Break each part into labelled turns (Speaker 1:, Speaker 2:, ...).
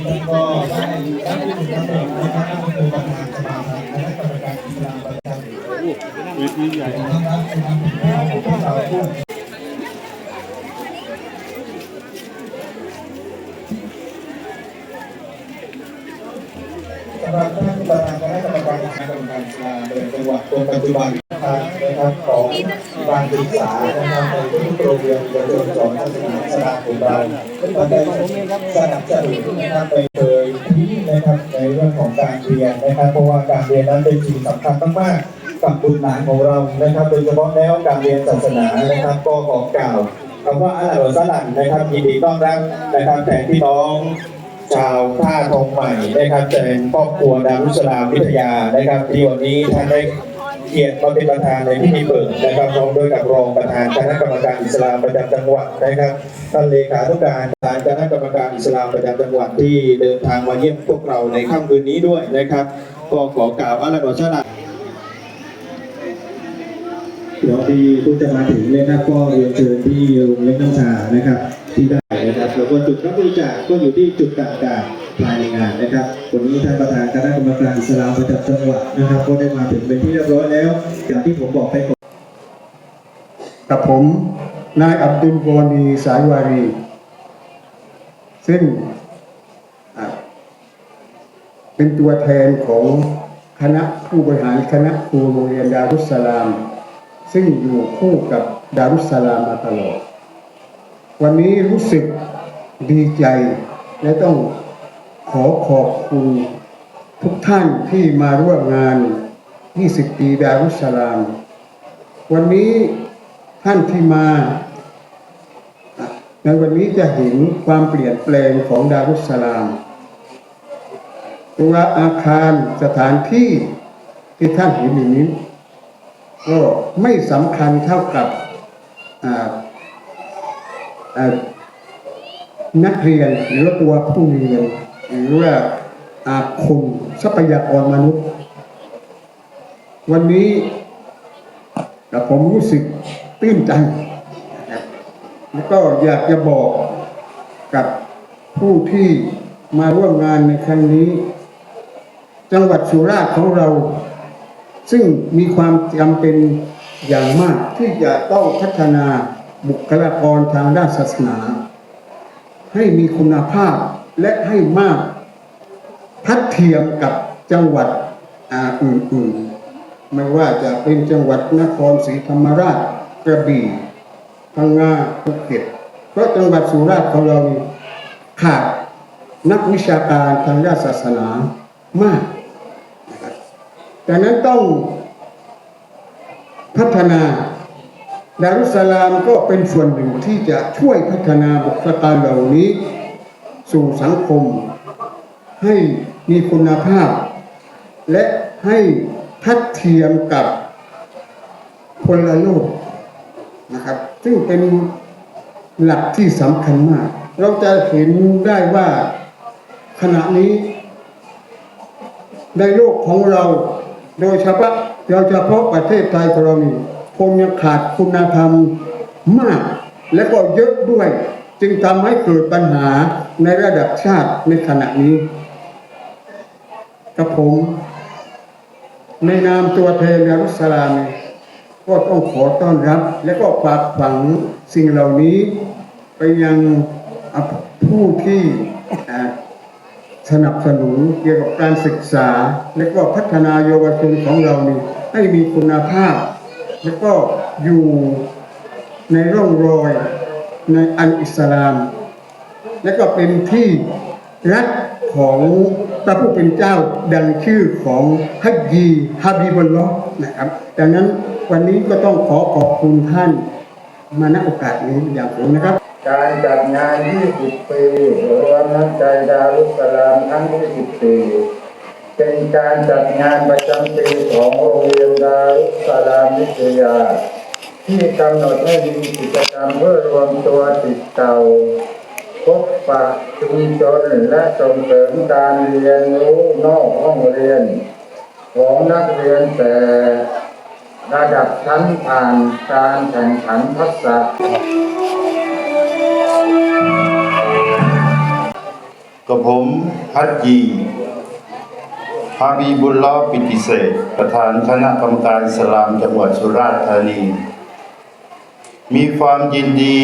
Speaker 1: วันนี้ก็
Speaker 2: ได้รับที่ถูกตำแหน่งนะครับนั่นก็คือประธานสมาพันธ์คณะกรรมการอิสลามประจำ
Speaker 1: เวทีใหญ่
Speaker 2: ต้อนรับนะครับพวกเราผู้สำหรับท่านประธานคณะกรรมการคณะกรรมการอิสลามในจังหวัดคนปัจจุบัน นะครับของการศึกษานะครับในทุกโรงเรียนเยาวชนสอนศาสนาอิสลาของเราก็ได้สนับสนุนนะครับไปเคยที่นะครับในเรื่องของการเรียนนะครับ เพราะว่าการเรียนนั้นเป็นสิ่งสำคัญมากๆกับบุตรหลานของเรานะครับ โดยเฉพาะแล้วการเรียนศาสนานะครับ ก็ขอกล่าวคำว่าอัลลอฮฺสลันนะครับยินดีต้อนรับนะครับแต่พี่น้องชาวท่าทองใหม่นะครับเป็นครอบครัวดารุสลามวิทยานะครับที่วันนี้ท่านได้ เกียรติมาเป็นประธานในพิธีเปิดนะครับพร้อมด้วยกับรองประธานคณะกรรมการอิสลามประจำจังหวัดนะครับท่านเลขาธิการประธานคณะกรรมการอิสลามประจำจังหวัดที่เดินทางมาเยี่ยมพวกเราในค่ำคืนนี้ด้วยนะครับ ก็ขอกล่าวอัลลอฮฺชาลาเดี๋ยวที่ทุกจะมาถึงนะครับ ก็เรียนเชิญที่โรงเรียนน้ำชานะครับ ที่ได้นะครับแล้วก็จุดรับบริจาคก็อยู่ที่จุดต่างๆ ภายในงานนะครับ วันนี้ท่านประธานคณะกรรมการอิสลามประจำจังหวัดนะครับ ก็ได้มาถึงเป็นที่เรียบร้อยแล้ว อย่างที่ผมบอกไปก่อน
Speaker 3: กับผมนายอับดุลกอนีสายวารี ซึ่งเป็นตัวแทนของคณะผู้บริหารคณะครูโรงเรียนดารุสสลาม ซึ่งอยู่คู่กับดารุสสลามมาตลอด วันนี้รู้สึกดีใจและต้อง ขอขอบคุณทุกท่านที่มาร่วมงาน 20 ปีดารุสลาม วันนี้ท่านที่มา ในวันนี้จะเห็นความเปลี่ยนแปลงของดารุสลาม ตัวอาคารสถานที่ที่ท่านเห็นอยู่นี้ ก็ไม่สำคัญเท่ากับนักเรียนหรือตัวผู้เรียน หรือว่าอาคนทรัพยากรมนุษย์ วันนี้แต่ผมรู้สึกตื้นใจนะครับแล้วก็อยากจะบอกกับผู้ที่มาร่วมงานในครั้งนี้ จังหวัดสุราษฎร์ของเรา ซึ่งมีความจำเป็นอย่างมากที่จะต้องพัฒนาบุคลากรทางด้านศาสนา ให้มีคุณภาพ และให้มากทัดเทียมกับจังหวัดอื่นๆไม่ว่าจะเป็นจังหวัดนครศรีธรรมราชกระบี่พังงาภูเก็ตเพราะจังหวัดสุราษฎร์ของเราขาดนักวิชาการทางด้านศาสนามากนะครับดังนั้นต้องพัฒนาดารุสสลามก็เป็นส่วนหนึ่งที่จะช่วยพัฒนาบุคลากรเหล่านี้ สู่สังคม ให้มีคุณภาพ และให้ทัดเทียมกับพลโลกนะครับ ซึ่งเป็นหลักที่สำคัญมาก เราจะเห็นได้ว่าขณะนี้ในโลกของเราโดยเฉพาะโดยเฉพาะประเทศไทยของเรานี่คงยังขาดคุณธรรมมาก และก็เยอะด้วย จึงทำให้เกิดปัญหาในระดับชาติในขณะนี้กับผม ในนามตัวแทนอัลสลามีก็ต้องขอต้อนรับ และก็ฝากฝังสิ่งเหล่านี้ ไปยังผู้ที่สนับสนุนเกี่ยวกับการศึกษา และก็พัฒนาเยาวชนของเรานี่ให้มีคุณภาพ และก็อยู่ในร่องรอย ในอันอิสลาม และก็เป็นที่รักของพระผู้เป็นเจ้าดังชื่อของฮัจยีฮาบิบุลลอฮ์นะครับดังนั้นวันนี้ก็ต้องขอขอบคุณท่านมาณโอกาสนี้อย่างสูงนะครับ
Speaker 4: การจัดงาน 20 ปีรวมน้ำใจดารุสลามทั้ง 20 ปี เป็นการจัดงานประจำปีของโรงเรียนดารุสลามวิทยา ที่กำหนดให้มีกิจกรรมเพื่อรวมตัวติดเก่าพบปะชุมชนและส่งเสริมการเรียนรู้นอกห้องเรียน ของนักเรียนแต่ระดับชั้นผ่านการแข่งขันทักษะ
Speaker 1: กับผมฮัจยีฮาบีบุลลอปิติเศษประธานคณะกรรมการสลามจังหวัดสุราษฎร์ธานี มีความยินดี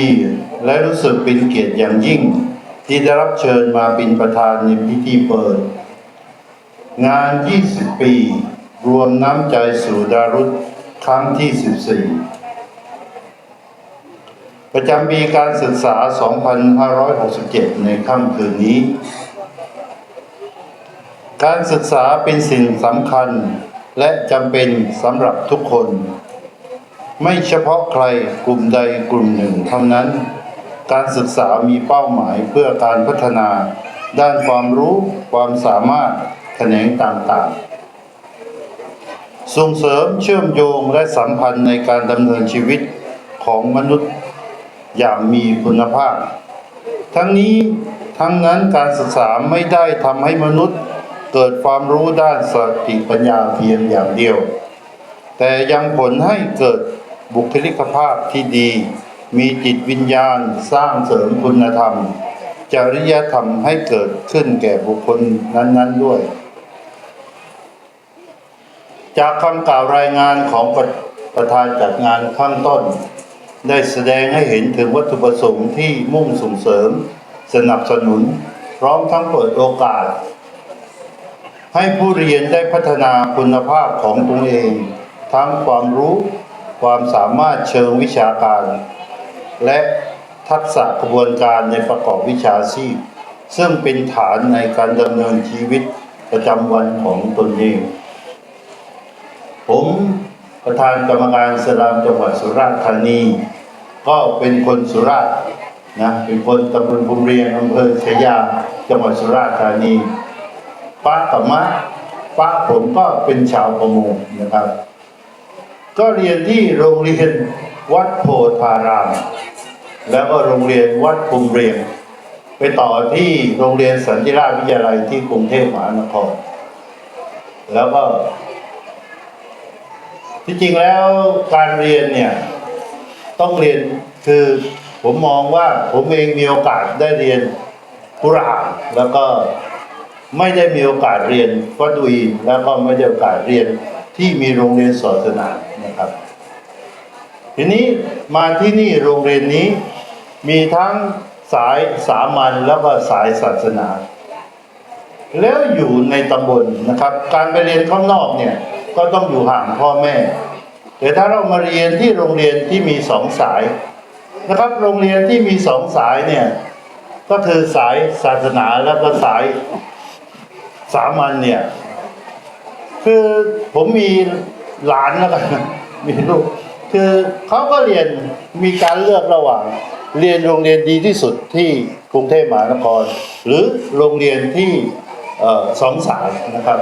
Speaker 1: และรู้สึกเป็นเกียรติอย่างยิ่ง ที่ได้รับเชิญมาเป็นประธานในพิธีเปิด งาน 20 ปี รวมน้ำใจสู่ดารุษครั้งที่ 14 ประจำปีการศึกษา 2567 ในค่ำคืนนี้ การศึกษาเป็นสิ่งสำคัญและจำเป็นสำหรับทุกคน ไม่เฉพาะใครกลุ่มใดกลุ่มหนึ่งเท่านั้น การศึกษามีเป้าหมายเพื่อการพัฒนา ด้านความรู้ความสามารถแขนงต่างๆ ส่งเสริมเชื่อมโยงและสัมพันธ์ในการดำเนินชีวิตของมนุษย์อย่างมีคุณภาพ ทั้งนี้ทั้งนั้นการศึกษาไม่ได้ทำให้มนุษย์เกิดความรู้ด้านสติปัญญาเพียงอย่างเดียว แต่ยังผลให้เกิด บุคลิกภาพที่ดี มีจิตวิญญาณสร้างเสริมคุณธรรม จริยธรรมให้เกิดขึ้นแก่บุคคลนั้น ๆด้วย จากคำกล่าวรายงานของประประธานจัดงานข้างต้น ได้แสดงให้เห็นถึงวัตถุประสงค์ที่มุ่งส่งเสริม สนับสนุน พร้อมทั้งเปิดโอกาส ให้ผู้เรียนได้พัฒนาคุณภาพของตนเอง ทั้งความรู้ ความสามารถเชิงวิชาการ และทักษะกระบวนการในประกอบวิชาชีพ ซึ่งเป็นฐานในการดำเนินชีวิตประจำวันของตนเอง ผมประธานกรรมการสลามจังหวัดสุราษฎร์ธานี ก็เป็นคนสุราษฎร์นะเป็นคนตำบลภูมิเรียงอำเภอชยาจังหวัดสุราษฎร์ธานีป้ากับมะป้าผมก็เป็นชาวประมงนะครับ ก็เรียนที่โรงเรียนวัดโพธาราม แล้วก็โรงเรียนวัดภูมิเรียง ไปต่อที่โรงเรียนสันติราชวิทยาลัยที่กรุงเทพมหานคร แล้วก็ ที่จริงแล้วการเรียนเนี่ย ต้องเรียนคือผมมองว่าผมเองมีโอกาสได้เรียนกุรานแล้วก็ไม่ได้มีโอกาสเรียนฟัดวีแล้วก็ไม่ได้โอกาสเรียนที่มีโรงเรียนศาสนา ทีนี้มาที่นี่โรงเรียนนี้มีทั้งสายสามัญแล้วก็สายศาสนา แล้วอยู่ในตำบลนะครับ การไปเรียนข้างนอกเนี่ยก็ต้องอยู่ห่างพ่อแม่ แต่ถ้าเรามาเรียนที่โรงเรียนที่มีสองสายนะครับ โรงเรียนที่มีสองสายเนี่ยก็คือสายศาสนาแล้วก็สายสามัญเนี่ยคือผมมีหลานแล้วกันมีลูก คือเขาก็เรียนมีการเลือกระหว่าง เรียนโรงเรียนดีที่สุดที่กรุงเทพมหานคร หรือโรงเรียนที่สองสายนะครับ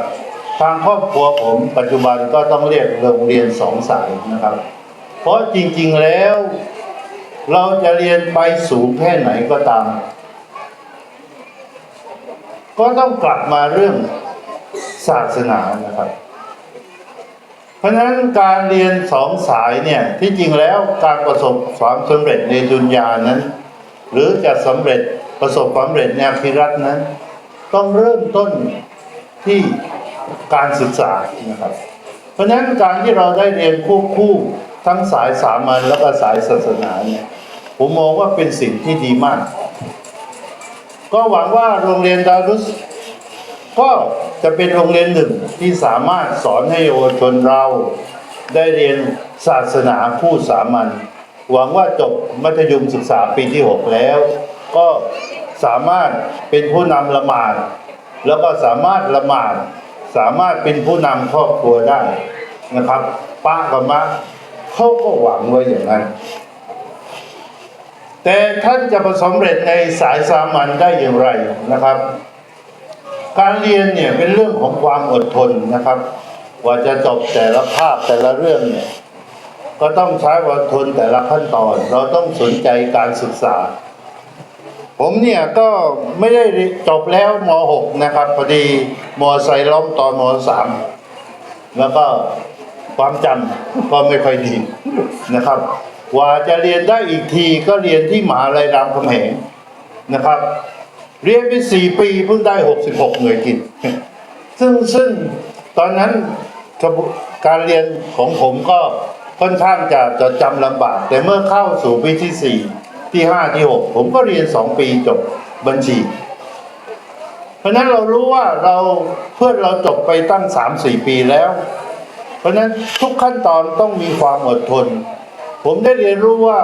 Speaker 1: ทางครอบครัวผมปัจจุบันก็ต้องเรียกโรงเรียนสองสายนะครับ เพราะจริงๆแล้ว เราจะเรียนไปสูงแค่ไหนก็ตาม ก็ต้องกลับมาเรื่องศาสนานะครับ ราะฉะนั้นการเรียนสองสายเนี่ยที่จริงแล้วการประสบความสำเร็จในดุนยานั้น หรือจะสำเร็จประสบความสำเร็จในอาคิรัตนั้น ต้องเริ่มต้นที่การศึกษานะครับ เพราะฉะนั้นการที่เราได้เรียนควบคู่ทั้งสายสามัญแล้วก็สายศาสนาเนี่ยผมมองว่าเป็นสิ่งที่ดีมาก ก็หวังว่าโรงเรียนดารุสก็ จะเป็นโรงเรียนหนึ่งที่สามารถสอนให้เยาวชนเรา ได้เรียนศาสนาผู้สามัญหวังว่าจบมัธยมศึกษาปีที่ 6 แล้ว ก็สามารถเป็นผู้นำละหมาด แล้วก็สามารถละหมาด สามารถเป็นผู้นำครอบครัวได้นะครับป้ากับมะเขาก็หวังไว้อย่างนั้น แต่ท่านจะประสบเร็จในสายสามัญได้อย่างไรนะครับ การเรียนเนี่ยเป็นเรื่องของความอดทนนะครับ กว่าจะจบแต่ละภาคแต่ละเรื่องเนี่ยก็ต้องใช้อดทนแต่ละขั้นตอน เราต้องสนใจการศึกษา ผมเนี่ยก็ไม่ได้จบแล้วม .6 นะครับพอดีมไซล้อมตอนม .3 แล้วก็ความจำก็ไม่ค่อยดีนะครับกว่าจะเรียนได้อีกทีก็เรียนที่มหาลัยรามคำแหงนะครับ เรียนไปสี่ปีเพิ่งได้66หน่วยกิตซึ่งซึ่งตอนนั้นการเรียนของผมก็ค่อนข้างจะจะจำลำบาก แต่เมื่อเข้าสู่ปีที่สี่ที่ห้าที่หกผมก็เรียนสองปีจบบัญชี เพราะนั้นเรารู้ว่าเราเพื่อนเราจบไปตั้งสามสี่ปีแล้ว เพราะนั้นทุกขั้นตอนต้องมีความอดทน ผมได้เรียนรู้ว่า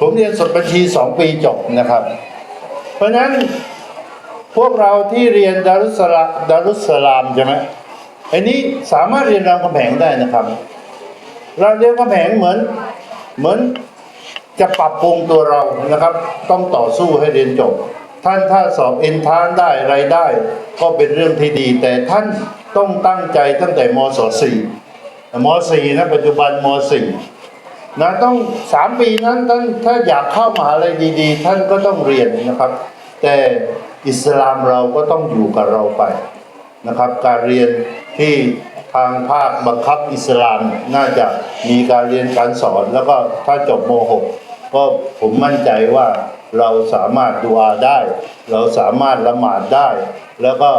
Speaker 1: ผมเรียนสดบัญชีสองปีจบนะครับ เพราะฉะนั้นพวกเราที่เรียนดารุสลาดารุสลามใช่ไหมไอ้นี้สามารถเรียนรามคำแหงได้นะครับ เราเรียนคำแหงเหมือนเหมือนจะปรับปรุงตัวเรานะครับ ต้องต่อสู้ให้เรียนจบ ท่านถ้าสอบเอ็นทานได้ไรได้ ก็เป็นเรื่องที่ดี แต่ท่านต้องตั้งใจตั้งแต่มศสี่มสี่นะปัจจุบันมสี่ นะต้องสามปีนั้นท่านถ้าอยากเข้ามหาลัยดีๆ ท่านก็ต้องเรียนนะครับ แต่อิสลามเราก็ต้องอยู่กับเราไปนะครับ การเรียนที่ทางภาคบังคับอิสลามน่าจะมีการเรียนการสอนแล้วก็ถ้าจบโม .6 ก็ผมมั่นใจว่าเราสามารถดูอาได้ เราสามารถละหมาดได้ แล้วก็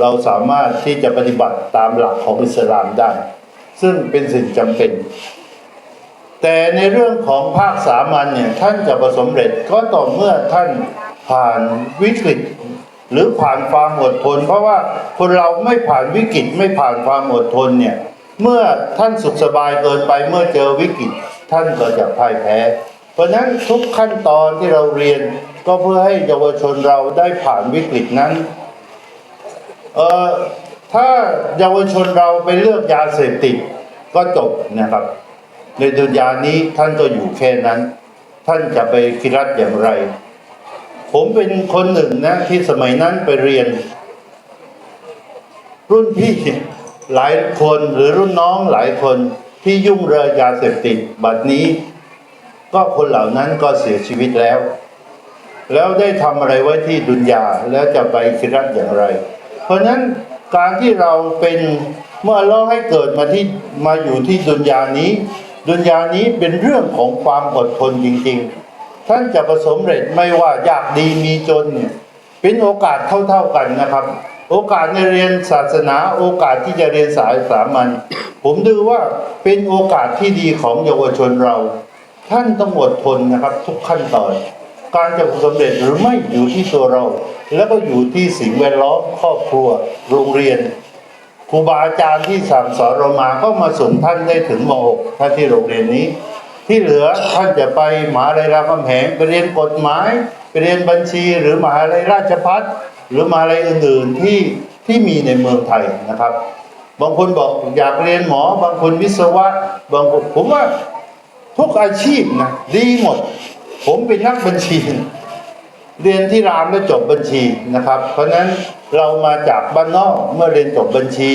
Speaker 1: เราสามารถที่จะปฏิบัติตามหลักของอิสลามได้ ซึ่งเป็นสิ่งจำเป็น แต่ในเรื่องของภาคสามัญเนี่ยท่านจะประสบเร็จก็ต่อเมื่อท่านผ่านวิกฤต หรือผ่านความอดทน เพราะว่าคนเราไม่ผ่านวิกฤตไม่ผ่านความอดทนเนี่ยเมื่อท่านสุขสบายเกินไปเมื่อเจอวิกฤตท่านก็จะพ่ายแพ้ เพราะฉะนั้นทุกขั้นตอนที่เราเรียนก็เพื่อให้เยาวชนเราได้ผ่านวิกฤตนั้นเอ่อถ้าเยาวชนเราไปเลือกยาเสพติดก็จบนะครับ ในดุนยานี้ท่านก็อยู่แค่นั้น ท่านจะไปคิรัตอย่างไร ผมเป็นคนหนึ่งนะที่สมัยนั้นไปเรียน รุ่นพี่หลายคนหรือรุ่นน้องหลายคนที่ยุ่งเรือยาเสพติดบัดนี้ ก็คนเหล่านั้นก็เสียชีวิตแล้ว แล้วได้ทำอะไรไว้ที่ดุนยาแล้วจะไปคิรัตอย่างไร เพราะฉะนั้นการที่เราเป็นเมื่อเราให้เกิดมาที่มาอยู่ที่ดุนยานี้ ดุนยานี้เป็นเรื่องของความอดทนจริงๆ ท่านจะประสบเร็จไม่ว่ายากดีมีจนเนี่ยเป็นโอกาสเท่าๆกันนะครับ โอกาสในเรียนศาสนาโอกาสที่จะเรียนสายสามัญผมดูว่าเป็นโอกาสที่ดีของเยาวชนเรา ท่านต้องอดทนนะครับทุกขั้นตอนการจะประสบควาเร็จหรือไม่อยู่ที่ตัวเรา แล้วก็อยู่ที่สิ่งแวดล้อมครอบครัว โรงเรียน ครูบาอาจารย์ที่สั่งสอนเรามาก็มาส่งท่านได้ถึงม .6 ท่านที่โรงเรียนนี้ ที่เหลือท่านจะไปมหาลัยรามคำแหงไปเรียนกฎหมายไปเรียนบัญชีหรือมหาลัยราชพัฒหรือมหาลัยอื่นๆที่ที่มีในเมืองไทยนะครับ บางคนบอกอยากเรียนหมอ บางคนวิศวะบางคนผมว่าทุกอาชีพนะดีหมด ผมเป็นนักบัญชี เรียนที่รามแล้วจบบัญชีนะครับ เพราะฉะนั้น เรามาจากบ้านนอกเมื่อเรียนจบบัญชี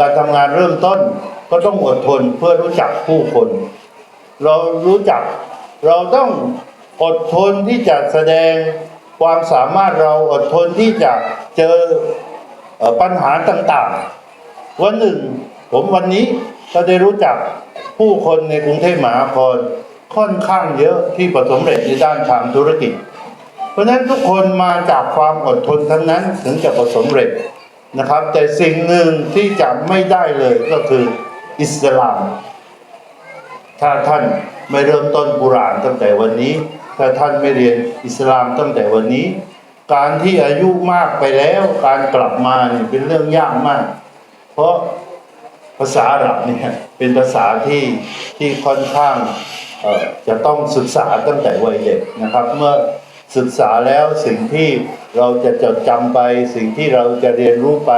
Speaker 1: การทำงานเริ่มต้นก็ต้องอดทนเพื่อรู้จักผู้คน เรารู้จักเราต้องอดทนที่จะแสดงความสามารถเราอดทนที่จะเจอปัญหาต่างๆ วันหนึ่ง ผมวันนี้ก็ได้รู้จักผู้คนในกรุงเทพมหานครค่อนข้างเยอะที่ประสบความเร็จในด้านทางธุรกิจ เพราะฉะนั้นทุกคนมาจากความอดทนทั้งนั้นถึงจะประสบเร็จนะครับ แต่สิ่งหนึ่งที่จะไม่ได้เลยก็คืออิสลาม ถ้าท่านไม่เริ่มต้นกุรานตั้งแต่วันนี้ ถ้าท่านไม่เรียนอิสลามตั้งแต่วันนี้ การที่อายุมากไปแล้ว การกลับมาเนี่ยเป็นเรื่องยากมาก เพราะภาษาอาหรับเนี่ยเป็นภาษาที่ที่ค่อนข้างจะต้องศึกษาตั้งแต่วัยเด็กนะครับ เมื่อ ศึกษาแล้วสิ่งที่เราจะจดจำไป สิ่งที่เราจะเรียนรู้ไป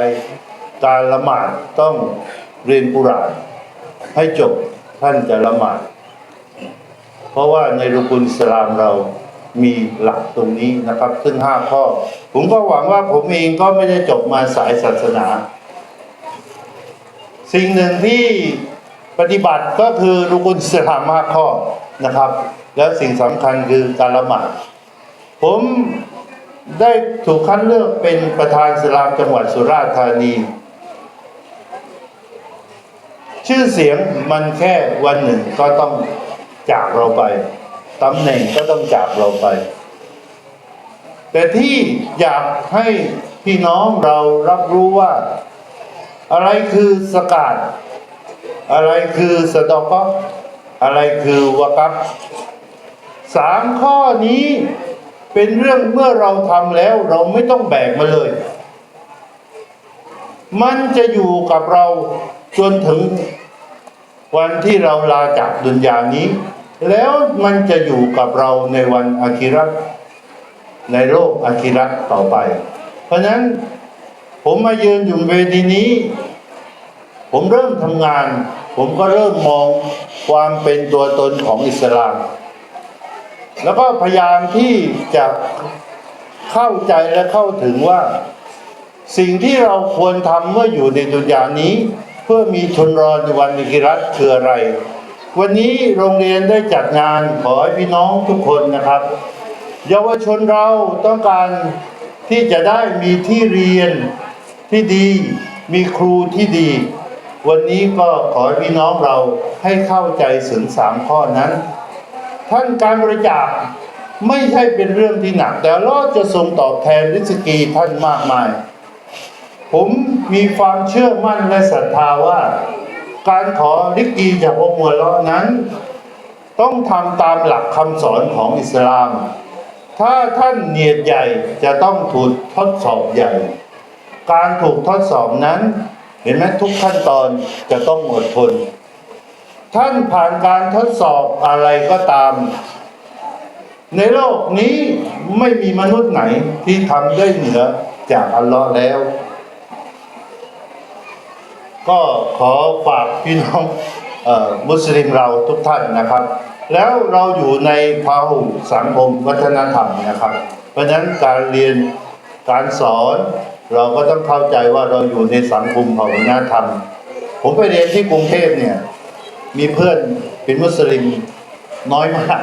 Speaker 1: การละหมาดต้องเรียนกุรานให้จบท่านจะละหมาด เพราะว่าในรุกุลสลามเรามีหลักตรงนี้นะครับ ซึ่งห้าข้อ ผมก็หวังว่าผมเองก็ไม่ได้จบมาสายศาสนา สิ่งหนึ่งที่ปฏิบัติก็คือรุกุลสลามห้าข้อนะครับ แล้วสิ่งสำคัญคือการละหมาด ผมได้ถูกคัดเลือกเป็นประธานสลามจังหวัดสุราษฎร์ธานี ชื่อเสียงมันแค่วันหนึ่งก็ต้องจากเราไปตำแหน่งก็ต้องจากเราไป แต่ที่อยากให้พี่น้องเรารับรู้ว่า อะไรคือสกาดอะไรคือสะดอกออะไรคือวากับสามข้อนี้ เป็นเรื่องเมื่อเราทำแล้วเราไม่ต้องแบกมาเลย มันจะอยู่กับเราจนถึงวันที่เราลาจากดุนยานี้ แล้วมันจะอยู่กับเราในวันอาคิรัตในโลกอาคิรัตต่อไป เพราะฉะนั้นผมมายืนอยู่เวทีนี้ ผมเริ่มทำงาน ผมก็เริ่มมองความเป็นตัวตนของอิสลาม แล้วก็พยายามที่จะเข้าใจและเข้าถึงว่า สิ่งที่เราควรทำเมื่ออยู่ในดุนยานี้ เพื่อมีชนรอในวันอิกิรัตคืออะไร วันนี้โรงเรียนได้จัดงานขอให้พี่น้องทุกคนนะครับ เยาวชนเราต้องการที่จะได้มีที่เรียนที่ดี มีครูที่ดี วันนี้ก็ขอให้พี่น้องเราให้เข้าใจถึงสามข้อนั้น ท่านการบริจาคไม่ใช่เป็นเรื่องที่หนัก แต่เราจะทรงตอบแทนริสกีท่านมากมาย ผมมีความเชื่อมั่นและศรัทธาว่า การขอริกีจากองค์หัวเราะนั้น ต้องทำตามหลักคำสอนของอิสลาม ถ้าท่านเนียดใหญ่จะต้องถูกทดสอบใหญ่ การถูกทดสอบนั้น เห็นไหมทุกขั้นตอนจะต้องอดทน ท่านผ่านการทดสอบอะไรก็ตาม ในโลกนี้ไม่มีมนุษย์ไหนที่ทำได้เหนือจากอัลลอฮ์แล้ว ก็ขอฝากพี่น้องออมุสลิมเราทุกท่านนะครับ แล้วเราอยู่ในพาหุสังคมวัฒนธรรมนะครับ เพราะฉะนั้นการเรียนการสอนเราก็ต้องเข้าใจว่าเราอยู่ในสังคมของวัฒนธรรม ผมไปเรียนที่กรุงเทพเนี่ย มีเพื่อนเป็นมุสลิมน้อยมาก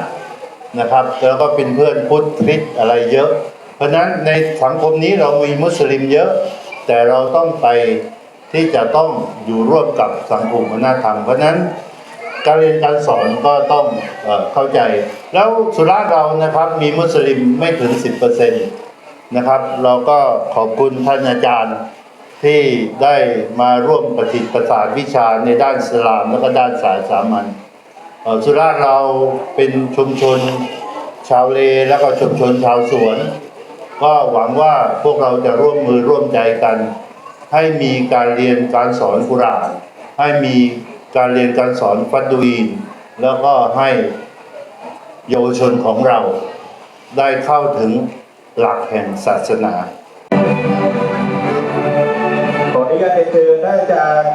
Speaker 1: นะครับ แล้วก็เป็นเพื่อนพุทธคริสอะไรเยอะ เพราะนั้นในสังคมนี้เรามีมุสลิมเยอะ แต่เราต้องไปที่จะต้องอยู่ร่วมกับสังคมวัฒนธรรม เพราะนั้นการเรียนการสอนก็ต้องเอเข้าใจ แล้วสุราษฎร์เรานะครับมีมุสลิมไม่ถึง 10%นะครับ เราก็ขอบคุณท่านอาจารย์ ที่ได้มาร่วมประสิปสานวิชาในด้านสลามและก็ด้านสายสามัญสุราษฎร์เราเป็นชุมชนชาวเลแล้วก็ชุมชนชาวสวน ก็หวังว่าพวกเราจะร่วมมือร่วมใจกัน ให้มีการเรียนการสอนกุรานให้มีการเรียนการสอนฟัดดูอีนแล้วก็ให้เยาวชนของเราได้เข้าถึงหลักแห่งศาสนา
Speaker 2: จารย์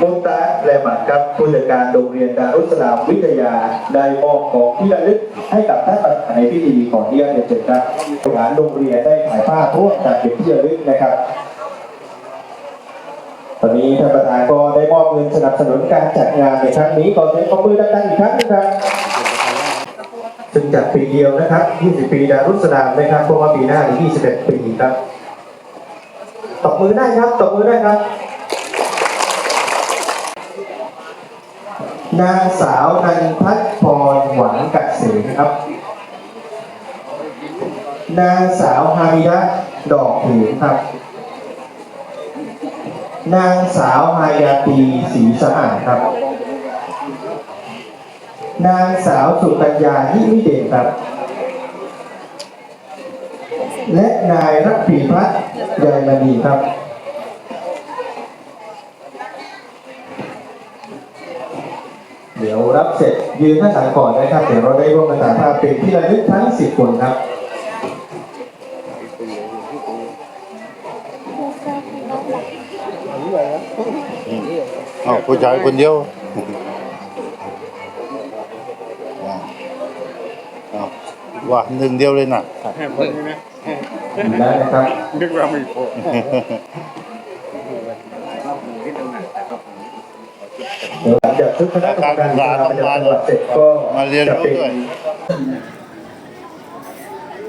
Speaker 2: มุตตาแลมัดครับผู้จัดการโรงเรียนดารุสลามวิทยาได้มอบของที่ระลึกให้กับท่านประธานในพิธีขออนุญาตเชิญครับบริหารโรงเรียนได้ถ่ายภาพร่วมกันเป็นที่ระลึกนะครับตอนนี้ท่านประธานก็ได้มอบเงินสนับสนุนการจัดงานในครั้งนี้ขอเสียงปรบมือดังๆอีกครั้งนึงครับซึ่งจัดปีเดียวนะครับ 20 ปีดารุสลามนะครับเพราะว่าปีหน้านี่21 ปีครับตบมือได้ครับตบมือได้ครับ นางสาวนันพัฒพรหวังกัดเสนครับ นางสาวฮามิดะดอกผืนครับ นางสาวฮายาตีสีสะอาดครับ นางสาวสุกัญญานิมิเดชครับ และนายรัตปีพัฒน์ใยมณีครับ เดี๋ยวรับเสร็จยืนข้างหลังก่อนนะครับ เดี๋ยวเราได้ร่วมกันถ่ายภาพเป็นที่ระลึกทั้ง10คนครับ
Speaker 1: อ้าวผู้ชายคนเดียวอ้าวว่าหนึ่งเดียวเลยนะ
Speaker 2: ได้นะครับ
Speaker 4: นึกว่าไม่พอ
Speaker 2: ดี๋ยวหลังจากคณะกรรมการกีฬาประจำจังหวัดเสร็จก็
Speaker 1: มาเรียนรู้ด้วย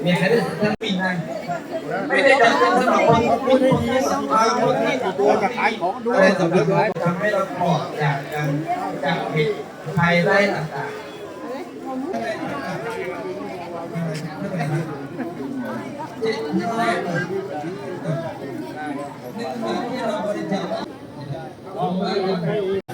Speaker 5: มีใครได้ท่านปีนให้ไม่ได้จัดเป็นสำหรับคนคนที่สำคัญคนที่ตัวจะขายของด้วยสำคัญทำให้เราปลอดจากการจากผิดภัยไร้ต่างๆที่เราบริจาคลองไป